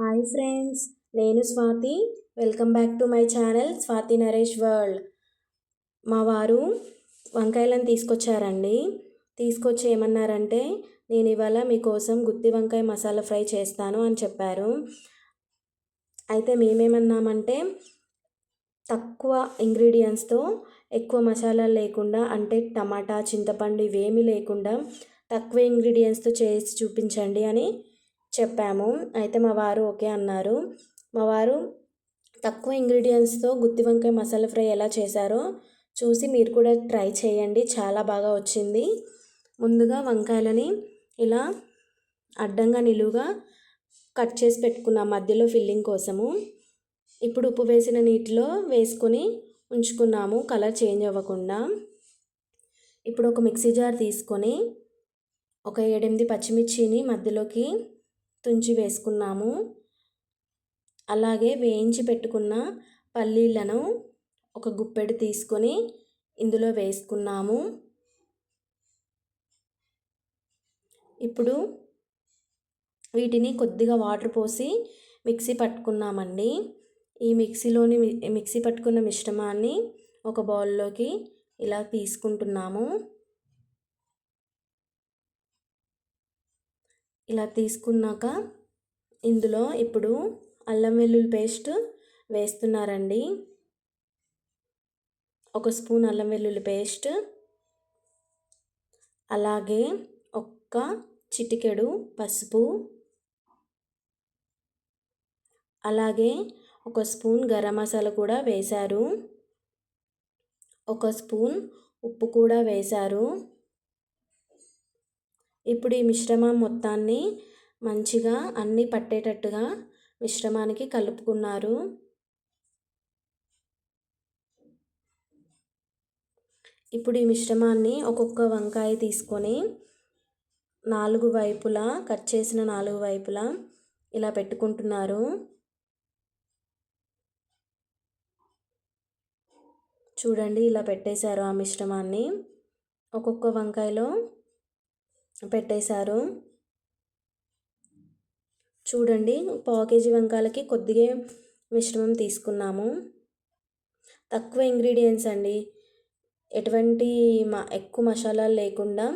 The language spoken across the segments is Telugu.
హాయ్ ఫ్రెండ్స్ నేను Swathi. Welcome back to my channel Swathi Naresh world మా వారు వంకాయలను తీసుకొచ్చారండి. తీసుకొచ్చి ఏమన్నారంటే నేను ఇవాళ మీకోసం గుత్తి వంకాయ మసాలా ఫ్రై చేస్తాను అని చెప్పారు. అయితే మేమేమన్నామంటే తక్కువ ఇంగ్రీడియంట్స్తో ఎక్కువ మసాలాలు లేకుండా అంటే టమాటా చింతపండు ఇవేమీ లేకుండా తక్కువ ఇంగ్రీడియంట్స్తో చేసి చూపించండి అని చెప్పాము. అయితే మా వారు ఓకే అన్నారు. మా వారు తక్కువ ఇంగ్రీడియంట్స్తో గుత్తి వంకాయ మసాలా ఫ్రై ఎలా చేశారో చూసి మీరు కూడా ట్రై చేయండి. చాలా బాగా వచ్చింది. ముందుగా వంకాయలని ఇలా అడ్డంగా నిలువుగా కట్ చేసి పెట్టుకున్నాం మధ్యలో ఫిల్లింగ్ కోసము. ఇప్పుడు ఉప్పు వేసిన నీటిలో వేసుకొని ఉంచుకున్నాము. కలర్ చేంజ్ అవ్వకుండా. ఇప్పుడు ఒక మిక్సీ జార్ తీసుకొని ఒక ఏడెనిమిది పచ్చిమిర్చిని మధ్యలోకి తుంచి వేసుకున్నాము. అలాగే వేయించి పెట్టుకున్న పల్లీలను ఒక గుప్పెడు తీసుకొని ఇందులో వేసుకున్నాము. ఇప్పుడు వీటిని కొద్దిగా వాటర్ పోసి మిక్సీ పట్టుకున్నామండి. ఈ మిక్సీలోని మిక్సీ పట్టుకున్న మిశ్రమాన్ని ఒక బౌల్లోకి ఇలా తీసుకుంటున్నాము. ఇలా తీసుకున్నాక ఇందులో ఇప్పుడు అల్లం వెల్లుల్లి పేస్ట్ వేస్తున్నారండి. ఒక స్పూన్ అల్లం వెల్లుల్లి పేస్ట్. అలాగే ఒక్క చిటికెడు పసుపు. అలాగే ఒక స్పూన్ గరం మసాలా కూడా వేశారు. ఒక స్పూన్ ఉప్పు కూడా వేశారు. ఇప్పుడు ఈ మిశ్రమం మొత్తాన్ని మంచిగా అన్నీ పట్టేటట్టుగా మిశ్రమానికి కలుపుకున్నారు. ఇప్పుడు ఈ మిశ్రమాన్ని ఒక్కొక్క వంకాయ తీసుకొని నాలుగు వైపులా కట్ చేసిన నాలుగు వైపులా ఇలా పెట్టుకుంటున్నారు. చూడండి ఇలా పెట్టేశారు ఆ మిశ్రమాన్ని. ఒక్కొక్క వంకాయలో పెట్టేశారు. చూడండి పావు కేజీ వంకాయలకి కొద్దిగా మిశ్రమం తీసుకున్నాము. తక్కువ ఇంగ్రీడియంట్స్ అండి. ఎటువంటి మా ఎక్కువ మసాలాలు లేకుండా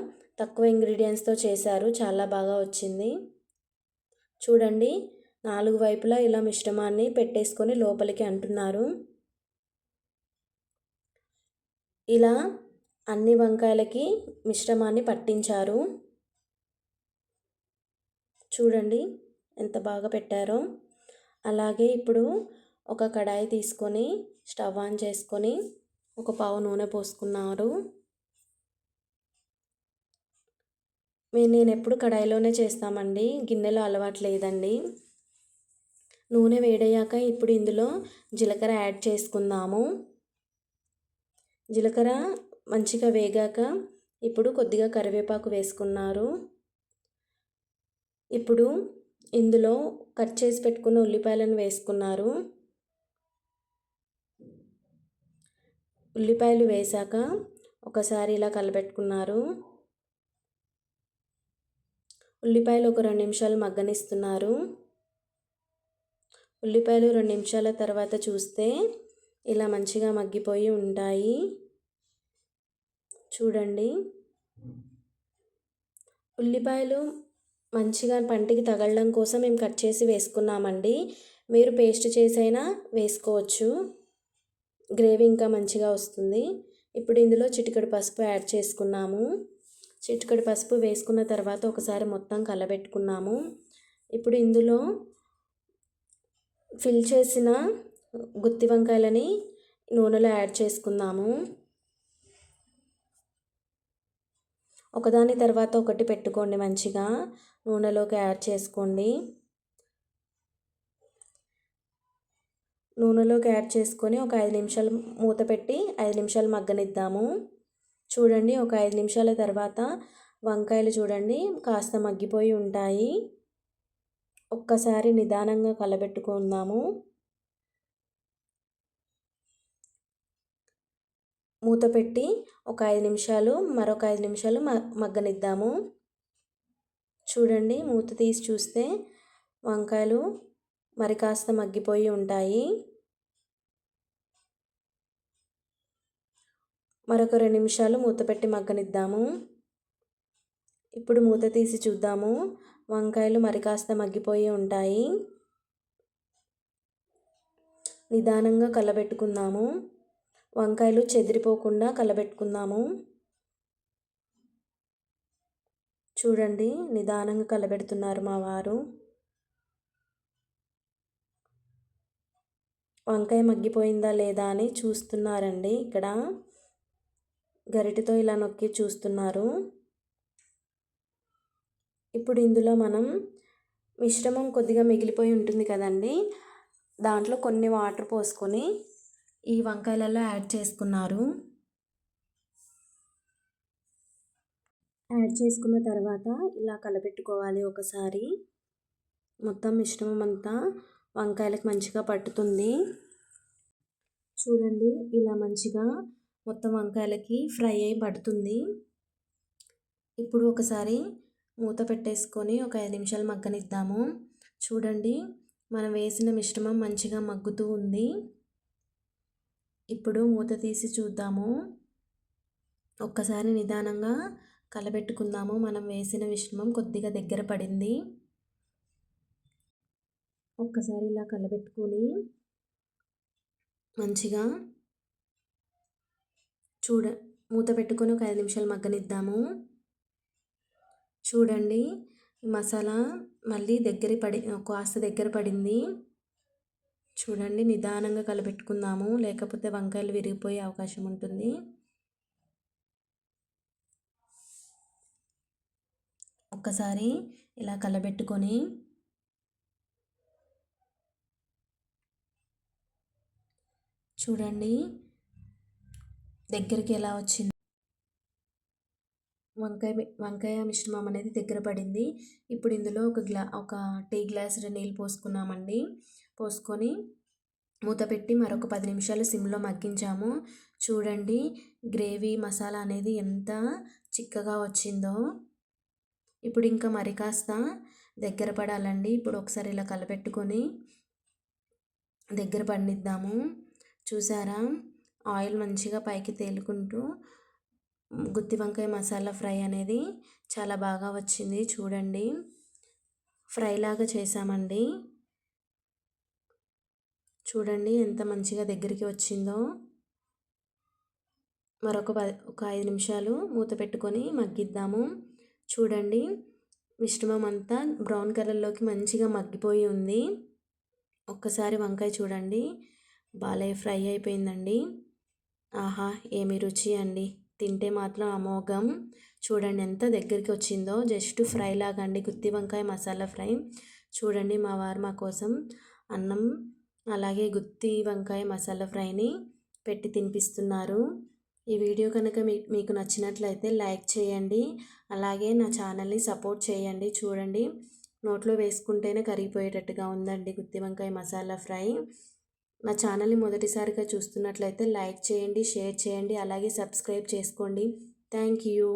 తక్కువ ఇంగ్రీడియంట్స్తో చేశారు. చాలా బాగా వచ్చింది. చూడండి నాలుగు వైపులా ఇలా మిశ్రమాన్ని పెట్టేసుకొని లోపలికి అంటున్నారు. ఇలా అన్ని వంకాయలకి మిశ్రమాన్ని పట్టించారు. చూడండి ఎంత బాగా పెట్టారో. అలాగే ఇప్పుడు ఒక కడాయి తీసుకొని స్టవ్ ఆన్ చేసుకొని ఒక పావు నూనె పోసుకున్నారు. నేను ఎప్పుడు కడాయిలోనే చేస్తామండి. గిన్నెలో అలవాటు లేదండి. నూనె వేడయ్యాక ఇప్పుడు ఇందులో జీలకర్ర యాడ్ చేసుకుందాము. జీలకర్ర మంచిగా వేగాక ఇప్పుడు కొద్దిగా కరివేపాకు వేసుకున్నారు. ఇప్పుడు ఇందులో కట్ చేసి పెట్టుకున్న ఉల్లిపాయలను వేసుకున్నారు. ఉల్లిపాయలు వేశాక ఒకసారి ఇలా కలబెట్టుకున్నారు. ఉల్లిపాయలు ఒక రెండు నిమిషాలు మగ్గనిస్తున్నారు. ఉల్లిపాయలు రెండు నిమిషాల తర్వాత చూస్తే ఇలా మంచిగా మగ్గిపోయి ఉంటాయి. చూడండి. ఉల్లిపాయలు మంచిగా పంటికి తగలడం కోసం మేము కట్ చేసి వేసుకున్నామండి. మీరు పేస్ట్ చేసైనా వేసుకోవచ్చు. గ్రేవీ ఇంకా మంచిగా వస్తుంది. ఇప్పుడు ఇందులో చిటికడి పసుపు యాడ్ చేసుకున్నాము. చిటికడి పసుపు వేసుకున్న తర్వాత ఒకసారి మొత్తం కలబెట్టుకున్నాము. ఇప్పుడు ఇందులో ఫిల్ చేసిన గుత్తి వంకాయలని నూనెలో యాడ్ చేసుకుందాము. ఒకదాని తర్వాత ఒకటి పెట్టుకోండి మంచిగా. నూనెలోకి యాడ్ చేసుకోండి. నూనెలోకి యాడ్ చేసుకొని ఒక ఐదు నిమిషాలు మూత పెట్టి ఐదు నిమిషాలు మగ్గనిద్దాము. చూడండి ఒక ఐదు నిమిషాల తర్వాత వంకాయలు చూడండి కాస్త మగ్గిపోయి ఉంటాయి. ఒక్కసారి నిదానంగా కలబెట్టుకుందాము. మూత పెట్టి ఒక ఐదు నిమిషాలు మరొక ఐదు నిమిషాలు మగ్గనిద్దాము. చూడండి మూత తీసి చూస్తే వంకాయలు మరి కాస్త మగ్గిపోయి ఉంటాయి. మరొక రెండు నిమిషాలు మూత పెట్టి మగ్గనిద్దాము. ఇప్పుడు మూత తీసి చూద్దాము. వంకాయలు మరి కాస్త మగ్గిపోయి ఉంటాయి. నిదానంగా కలబెట్టుకుందాము. వంకాయలు చెదిరిపోకుండా కలబెట్టుకుందాము. చూడండి నిదానంగా కలబెడుతున్నారు మా వారు. వంకాయ మగ్గిపోయిందా లేదా అని చూస్తున్నారండి ఇక్కడ. గరిటెతో ఇలా నొక్కి చూస్తున్నారు. ఇప్పుడు ఇందులో మనం మిశ్రమం కొద్దిగా మిగిలిపోయి ఉంటుంది కదండి దాంట్లో కొన్ని వాటర్ పోసుకొని ఈ వంకాయలలో యాడ్ చేసుకున్నారు. యాడ్ చేసుకున్న తర్వాత ఇలా కలపెట్టుకోవాలి ఒకసారి. మొత్తం మిశ్రమం అంతా వంకాయలకు మంచిగా పట్టుతుంది. చూడండి ఇలా మంచిగా మొత్తం వంకాయలకి ఫ్రై అయి పడుతుంది. ఇప్పుడు ఒకసారి మూత పెట్టేసుకొని ఒక ఐదు నిమిషాలు మగ్గనిద్దాము. చూడండి మనం వేసిన మిశ్రమం మంచిగా మగ్గుతూ ఉంది. ఇప్పుడు మూత తీసి చూద్దాము. ఒక్కసారి నిదానంగా కలబెట్టుకుందాము. మనం వేసిన మిశ్రమం కొద్దిగా దగ్గర పడింది. ఒక్కసారి ఇలా కలబెట్టుకొని మంచిగా చూడ మూత పెట్టుకొని ఒక ఐదు నిమిషాలు మగ్గనిద్దాము. చూడండి మసాలా మళ్ళీ దగ్గర పడి కాస్త దగ్గర పడింది. చూడండి నిదానంగా కలపెట్టుకుందాము లేకపోతే వంకాయలు విరిగిపోయే అవకాశం ఉంటుంది. ఒక్కసారి ఇలా కలబెట్టుకొని చూడండి దగ్గరికి ఎలా వచ్చింది. వంకాయ వంకాయ మిశ్రమం అనేది దగ్గర పడింది. ఇప్పుడు ఇందులో ఒక గ్లా ఒక టీ గ్లాస్ నీళ్ళు పోసుకున్నామండి. పోసుకొని మూత పెట్టి మరొక పది నిమిషాలు సిమ్లో మగ్గించాము. చూడండి గ్రేవీ మసాలా అనేది ఎంత చిక్కగా వచ్చిందో. ఇప్పుడు ఇంకా మరి కాస్త దగ్గర పడాలండి. ఇప్పుడు ఒకసారి ఇలా కలపెట్టుకొని దగ్గర పండిద్దాము. చూసారా? ఆయిల్ మంచిగా పైకి తేలుకుంటూ గుత్తి వంకాయ మసాలా ఫ్రై అనేది చాలా బాగా వచ్చింది. చూడండి. ఫ్రై లాగా చేసామండి. చూడండి ఎంత మంచిగా దగ్గరికి వచ్చిందో. మరొక ఒక ఐదు నిమిషాలు మూత పెట్టుకొని మగ్గిద్దాము. చూడండి. మిశ్రమం అంతా బ్రౌన్ కలర్లోకి మంచిగా మగ్గిపోయి ఉంది. ఒక్కసారి వంకాయ చూడండి. బాలే ఫ్రై అయిపోయిందండి. ఆహా ఏమి రుచి అండి. తింటే మాత్రం అమోఘం. చూడండి ఎంత దగ్గరికి వచ్చిందో. జస్ట్ ఫ్రై లాగా అండి. గుత్తి వంకాయ మసాలా ఫ్రై. చూడండి మా వారు మా కోసం అన్నం అలాగే గుత్తి వంకాయ మసాలా ఫ్రైని పెట్టి తినిపిస్తున్నారు. ఈ వీడియో కనుక మీకు నచ్చినట్లయితే లైక్ చేయండి. అలాగే నా ఛానల్ని సపోర్ట్ చేయండి. చూడండి. నోట్లో వేసుకుంటేనే కరిగిపోయేటట్టుగా ఉందండి గుత్తి వంకాయ మసాలా ఫ్రై. నా ఛానల్ని మొదటిసారిగా చూస్తున్నట్లయితే లైక్ చేయండి షేర్ చేయండి అలాగే సబ్స్క్రైబ్ చేసుకోండి. Thank you.